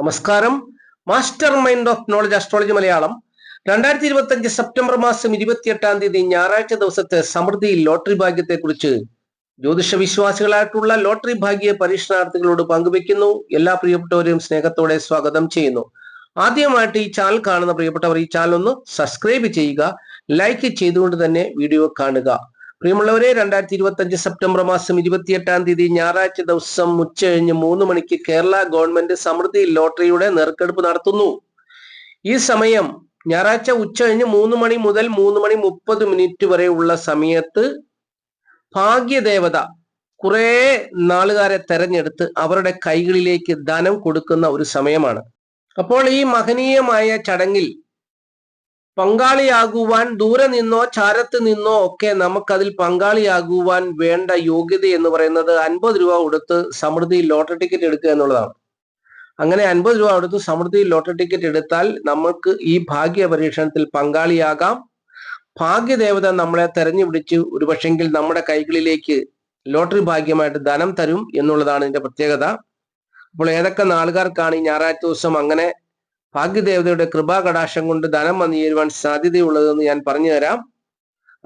നമസ്കാരം. Master mind of knowledge astrology Malayalam. രണ്ടായിരത്തി ഇരുപത്തി അഞ്ച് സെപ്റ്റംബർ മാസം ഇരുപത്തിയെട്ടാം തീയതി ഞായറാഴ്ച ദിവസത്തെ സമൃദ്ധി ലോട്ടറി ഭാഗ്യത്തെ കുറിച്ച് ജ്യോതിഷ വിശ്വാസികളായിട്ടുള്ള ലോട്ടറി ഭാഗ്യ പരീക്ഷണാർത്ഥികളോട് പങ്കുവെക്കുന്നു. എല്ലാ പ്രിയപ്പെട്ടവരെയും സ്നേഹത്തോടെ സ്വാഗതം ചെയ്യുന്നു. ആദ്യമായിട്ട് ഈ ചാനൽ കാണുന്ന പ്രിയപ്പെട്ടവർ ഈ ചാനൽ ഒന്ന് സബ്സ്ക്രൈബ് ചെയ്യുക ലൈക്ക് ചെയ്തുകൊണ്ട് തന്നെ വീഡിയോ കാണുക. പ്രിയമുള്ളവരെ രണ്ടായിരത്തി ഇരുപത്തി അഞ്ച് സെപ്റ്റംബർ മാസം ഇരുപത്തിയെട്ടാം തീയതി ഞായറാഴ്ച ദിവസം ഉച്ചകഴിഞ്ഞ് മൂന്ന് മണിക്ക് കേരള ഗവൺമെന്റ് സമൃദ്ധി ലോട്ടറിയുടെ നെറുക്കെടുപ്പ് നടത്തുന്നു. ഈ സമയം ഞായറാഴ്ച ഉച്ചകഴിഞ്ഞ് മൂന്ന് മണി മുതൽ മൂന്ന് മണി മുപ്പത് മിനിറ്റ് വരെയുള്ള സമയത്ത് ഭാഗ്യദേവത കുറെ നാളുകാരെ തെരഞ്ഞെടുത്ത് അവരുടെ കൈകളിലേക്ക് ധനം കൊടുക്കുന്ന ഒരു സമയമാണ്. അപ്പോൾ ഈ മഹനീയമായ ചടങ്ങിൽ പങ്കാളിയാകുവാൻ ദൂരെ നിന്നോ ചാരത്ത് നിന്നോ ഒക്കെ നമുക്കതിൽ പങ്കാളിയാകുവാൻ വേണ്ട യോഗ്യത എന്ന് പറയുന്നത് അൻപത് രൂപ കൊടുത്ത് സമൃദ്ധി ലോട്ടറി ടിക്കറ്റ് എടുക്കുക എന്നുള്ളതാണ്. അങ്ങനെ അൻപത് രൂപ കൊടുത്ത് സമൃദ്ധി ലോട്ടറി ടിക്കറ്റ് എടുത്താൽ നമുക്ക് ഈ ഭാഗ്യ പരീക്ഷണത്തിൽ പങ്കാളിയാകാം. ഭാഗ്യദേവത നമ്മളെ തെരഞ്ഞു പിടിച്ച്. ഒരു പക്ഷെങ്കിൽ നമ്മുടെ കൈകളിലേക്ക് ലോട്ടറി ഭാഗ്യമായിട്ട് ധനം തരും എന്നുള്ളതാണ് ഇതിന്റെ പ്രത്യേകത. അപ്പോൾ ഏതൊക്കെ നാളുകാർക്കാണ് ഈ ഞായറാഴ്ച ദിവസം അങ്ങനെ ഭാഗ്യദേവതയുടെ കൃപാകടാശം കൊണ്ട് ധനം വന്നു ചേരുവാൻ സാധ്യതയുള്ളതെന്ന് ഞാൻ പറഞ്ഞു തരാം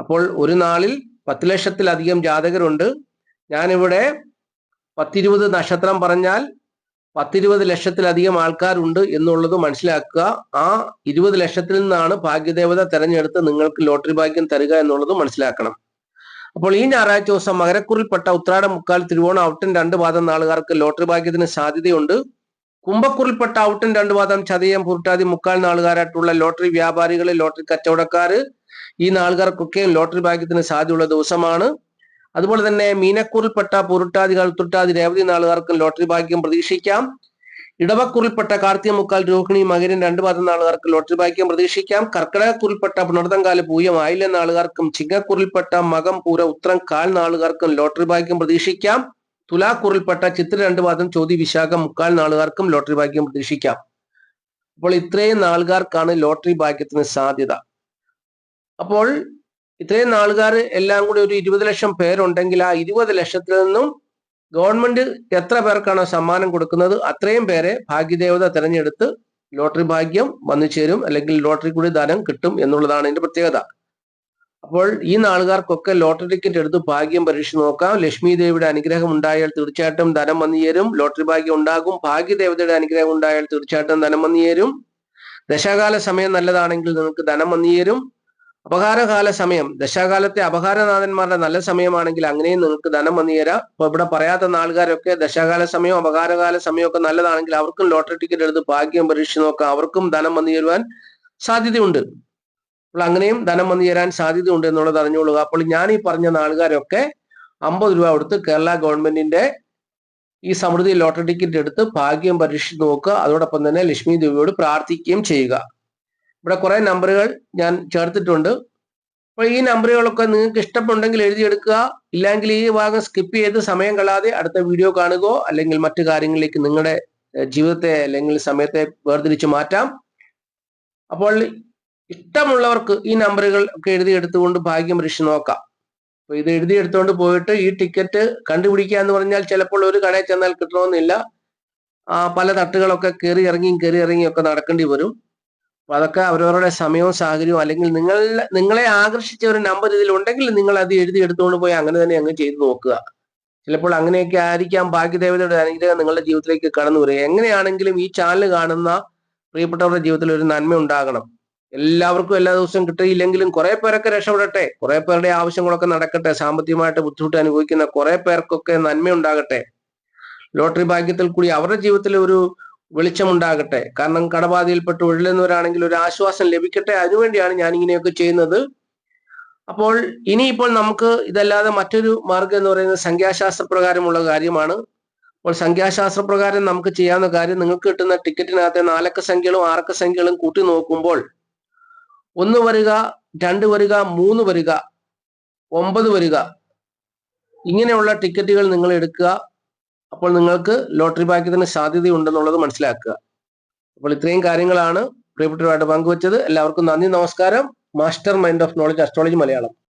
അപ്പോൾ ഒരു നാളിൽ പത്ത് ലക്ഷത്തിലധികം ജാതകരുണ്ട്. ഞാനിവിടെ പത്തിരുപത് നക്ഷത്രം പറഞ്ഞാൽ പത്തിരുപത് ലക്ഷത്തിലധികം ആൾക്കാരുണ്ട് എന്നുള്ളത് മനസ്സിലാക്കുക. ആ ഇരുപത് ലക്ഷത്തിൽ നിന്നാണ് ഭാഗ്യദേവത തെരഞ്ഞെടുത്ത് നിങ്ങൾക്ക് ലോട്ടറി ഭാഗ്യം തരിക എന്നുള്ളത് മനസ്സിലാക്കണം. അപ്പോൾ ഈ ഞായറാഴ്ച ദിവസം മകരക്കുറിൽപ്പെട്ട ഉത്രാടം മുക്കാൽ തിരുവോണം ഔട്ടൻ രണ്ട് പാദം നാളുകാർക്ക് ലോട്ടറി ഭാഗ്യത്തിന് സാധ്യതയുണ്ട്. കുംഭക്കുറിൽപ്പെട്ട ഔട്ടും രണ്ടു വാദം ചതയം പുരുട്ടാതി മുക്കാൽ നാളുകാരായിട്ടുള്ള ലോട്ടറി വ്യാപാരികൾ ലോട്ടറി കച്ചവടക്കാർ ഈ നാളുകാർക്കൊക്കെയും ലോട്ടറി ഭാഗ്യത്തിന് സാധ്യതയുള്ള ദിവസമാണ്. അതുപോലെ തന്നെ മീനക്കൂറിൽപ്പെട്ട പുരുട്ടാതി കഴുത്തുട്ടാതി രേവതി നാളുകാർക്കും ലോട്ടറി ഭാഗ്യം പ്രതീക്ഷിക്കാം. ഇടവക്കുറിൽപ്പെട്ട കാർത്തിക മുക്കാൽ രോഹിണി മകരൻ രണ്ട് പാദം നാളുകാർക്ക് ലോട്ടറി ഭാഗ്യം പ്രതീക്ഷിക്കാം. കർക്കിടകക്കുറിൽപ്പെട്ട പുണർതങ്കാല പൂയം ആയില്ല നാളുകാർക്കും ചിങ്ങക്കുറിൽപ്പെട്ട മകം പൂര ഉത്രം കാൽ നാളുകാർക്കും ലോട്ടറി ഭാഗ്യം പ്രതീക്ഷിക്കാം. തുലാക്കുറിൽപ്പെട്ട ചിത്ര രണ്ട് വാദം ചോതി വിശാഖം മുക്കാൽ നാളുകാർക്കും ലോട്ടറി ഭാഗ്യം പ്രതീക്ഷിക്കാം. അപ്പോൾ ഇത്രയും നാളുകാർക്കാണ് ലോട്ടറി ഭാഗ്യത്തിന് സാധ്യത. അപ്പോൾ ഇത്രയും നാളുകാർ എല്ലാം കൂടി ഒരു ഇരുപത് ലക്ഷം പേരുണ്ടെങ്കിൽ ആ ഇരുപത് ലക്ഷത്തിൽ നിന്നും ഗവൺമെന്റ് എത്ര പേർക്കാണോ സമ്മാനം കൊടുക്കുന്നത്? അത്രയും പേരെ ഭാഗ്യദേവത തിരഞ്ഞെടുത്ത് ലോട്ടറി ഭാഗ്യം വന്നു ചേരും അല്ലെങ്കിൽ ലോട്ടറി കൂടി ധനം കിട്ടും എന്നുള്ളതാണ് ഇതിന്റെ പ്രത്യേകത. അപ്പോൾ ഈ നാളുകാർക്കൊക്കെ ലോട്ടറി ടിക്കറ്റ് എടുത്ത് ഭാഗ്യം പരീക്ഷിച്ച് നോക്കാം. ലക്ഷ്മി ദേവിയുടെ അനുഗ്രഹം ഉണ്ടായാൽ തീർച്ചയായിട്ടും ധനം വന്നു ചേരും. ലോട്ടറി ഭാഗ്യം ഉണ്ടാകും. ഭാഗ്യദേവതയുടെ അനുഗ്രഹം ഉണ്ടായാൽ തീർച്ചയായിട്ടും ധനം വന്നു ചേരും. ദശാകാല സമയം നല്ലതാണെങ്കിൽ നിങ്ങൾക്ക് ധനം വന്നു ചേരും. അപകാരകാല സമയം. ദശാകാലത്തെ അപകാരനാഥന്മാരുടെ നല്ല സമയമാണെങ്കിൽ അങ്ങനെയും നിങ്ങൾക്ക് ധനം വന്നു തരാം അപ്പൊ ഇവിടെ പറയാത്ത നാളുകാരൊക്കെ ദശാകാല സമയം അപകാരകാല സമയമൊക്കെ നല്ലതാണെങ്കിൽ അവർക്കും ലോട്ടറി ടിക്കറ്റ് എടുത്ത് ഭാഗ്യം പരീക്ഷിച്ച് നോക്കാം. അവർക്കും ധനം വന്നു തരുവാൻ സാധ്യതയുണ്ട്. അപ്പോൾ അങ്ങനെയും ധനം വന്നു തരാൻ സാധ്യതയുണ്ട് എന്നുള്ളത് അറിഞ്ഞുകൊള്ളുക. അപ്പോൾ ഞാൻ ഈ പറഞ്ഞ നാളുകാരൊക്കെ അമ്പത് രൂപ കൊടുത്ത് കേരള ഗവൺമെന്റിന്റെ ഈ സമൃദ്ധി ലോട്ടറി ടിക്കറ്റ് എടുത്ത് ഭാഗ്യം പരീക്ഷിച്ച് നോക്കുക. അതോടൊപ്പം തന്നെ ലക്ഷ്മി ദേവിയോട് പ്രാർത്ഥിക്കുകയും ചെയ്യുക. ഇവിടെ കുറെ നമ്പറുകൾ ഞാൻ ചേർത്തിട്ടുണ്ട്. അപ്പോൾ ഈ നമ്പറുകളൊക്കെ നിങ്ങൾക്ക് ഇഷ്ടമുണ്ടെങ്കിൽ എഴുതിയെടുക്കുക ഇല്ലെങ്കിൽ ഈ ഭാഗം സ്കിപ്പ് ചെയ്ത് സമയം കളാതെ അടുത്ത വീഡിയോ കാണുകയോ അല്ലെങ്കിൽ മറ്റു കാര്യങ്ങളിലേക്ക് നിങ്ങളുടെ ജീവിതത്തെ അല്ലെങ്കിൽ സമയത്തെ വേർതിരിച്ച് മാറ്റാം. അപ്പോൾ ഇഷ്ടമുള്ളവർക്ക് ഈ നമ്പറുകൾ ഒക്കെ എഴുതിയെടുത്തുകൊണ്ട് ഭാഗ്യം ഋഷി നോക്കാം. അപ്പൊ ഇത് എഴുതിയെടുത്തുകൊണ്ട് പോയിട്ട് ഈ ടിക്കറ്റ് കണ്ടുപിടിക്കുക എന്ന് പറഞ്ഞാൽ ചിലപ്പോൾ ഒരു കടയിൽ ചെന്നാൽ കിട്ടണമെന്നില്ല. പല തട്ടുകളൊക്കെ കയറി ഇറങ്ങിയും കയറി ഇറങ്ങിയും ഒക്കെ നടക്കേണ്ടി വരും. അപ്പൊ അതൊക്കെ അവരവരുടെ സമയവും സാഹചര്യവും അല്ലെങ്കിൽ നിങ്ങൾ നിങ്ങളെ ആകർഷിച്ച ഒരു നമ്പർ ഇതിൽ ഉണ്ടെങ്കിൽ നിങ്ങൾ അത് എഴുതി എടുത്തുകൊണ്ട് പോയി അങ്ങനെ തന്നെ അങ്ങ് ചെയ്തു നോക്കുക. ചിലപ്പോൾ അങ്ങനെയൊക്കെ ആയിരിക്കാം ഭാഗ്യദേവതയുടെ അനുഗ്രഹം നിങ്ങളുടെ ജീവിതത്തിലേക്ക് കടന്നു വരിക. എങ്ങനെയാണെങ്കിലും ഈ ചാനൽ കാണുന്ന പ്രിയപ്പെട്ടവരുടെ ജീവിതത്തിൽ ഒരു നന്മ ഉണ്ടാകണം. എല്ലാവർക്കും എല്ലാ ദിവസവും കിട്ടിയില്ലെങ്കിലും കുറെ പേരൊക്കെ രക്ഷപ്പെടട്ടെ. കുറെ പേരുടെ ആവശ്യങ്ങളൊക്കെ നടക്കട്ടെ. സാമ്പത്തികമായിട്ട് ബുദ്ധിമുട്ട് അനുഭവിക്കുന്ന കുറെ പേർക്കൊക്കെ നന്മ ഉണ്ടാകട്ടെ. ലോട്ടറി ഭാഗ്യത്തിൽ കൂടി അവരുടെ ജീവിതത്തിൽ ഒരു വെളിച്ചം ഉണ്ടാകട്ടെ. കാരണം കടബാധയിൽപ്പെട്ട് ഉഴലുന്നവരാണെങ്കിൽ ഒരു ആശ്വാസം ലഭിക്കട്ടെ. അതിനുവേണ്ടിയാണ് ഞാൻ ഇങ്ങനെയൊക്കെ ചെയ്യുന്നത്. അപ്പോൾ ഇനിയിപ്പോൾ നമുക്ക് ഇതല്ലാതെ മറ്റൊരു മാർഗം എന്ന് പറയുന്നത് സംഖ്യാശാസ്ത്ര പ്രകാരമുള്ള കാര്യമാണ്. അപ്പോൾ സംഖ്യാശാസ്ത്ര പ്രകാരം നമുക്ക് ചെയ്യാവുന്ന കാര്യം നിങ്ങൾക്ക് കിട്ടുന്ന ടിക്കറ്റിനകത്തെ നാലക്ക സംഖ്യകളും ആറക്ക സംഖ്യകളും കൂട്ടി നോക്കുമ്പോൾ ഒന്ന് വരിക രണ്ട് വരിക മൂന്ന് വരിക ഒമ്പത് വരിക. ഇങ്ങനെയുള്ള ടിക്കറ്റുകൾ നിങ്ങൾ എടുക്കുക. അപ്പോൾ നിങ്ങൾക്ക് ലോട്ടറി ഭാഗ്യത്തിന് സാധ്യതയുണ്ടെന്നുള്ളത് മനസ്സിലാക്കുക. അപ്പോൾ ഇത്രയും കാര്യങ്ങളാണ് പ്രിയപ്പെട്ടവരുമായിട്ട് പങ്കുവച്ചത്. എല്ലാവർക്കും നന്ദി നമസ്കാരം. Master mind of knowledge astrology Malayalam.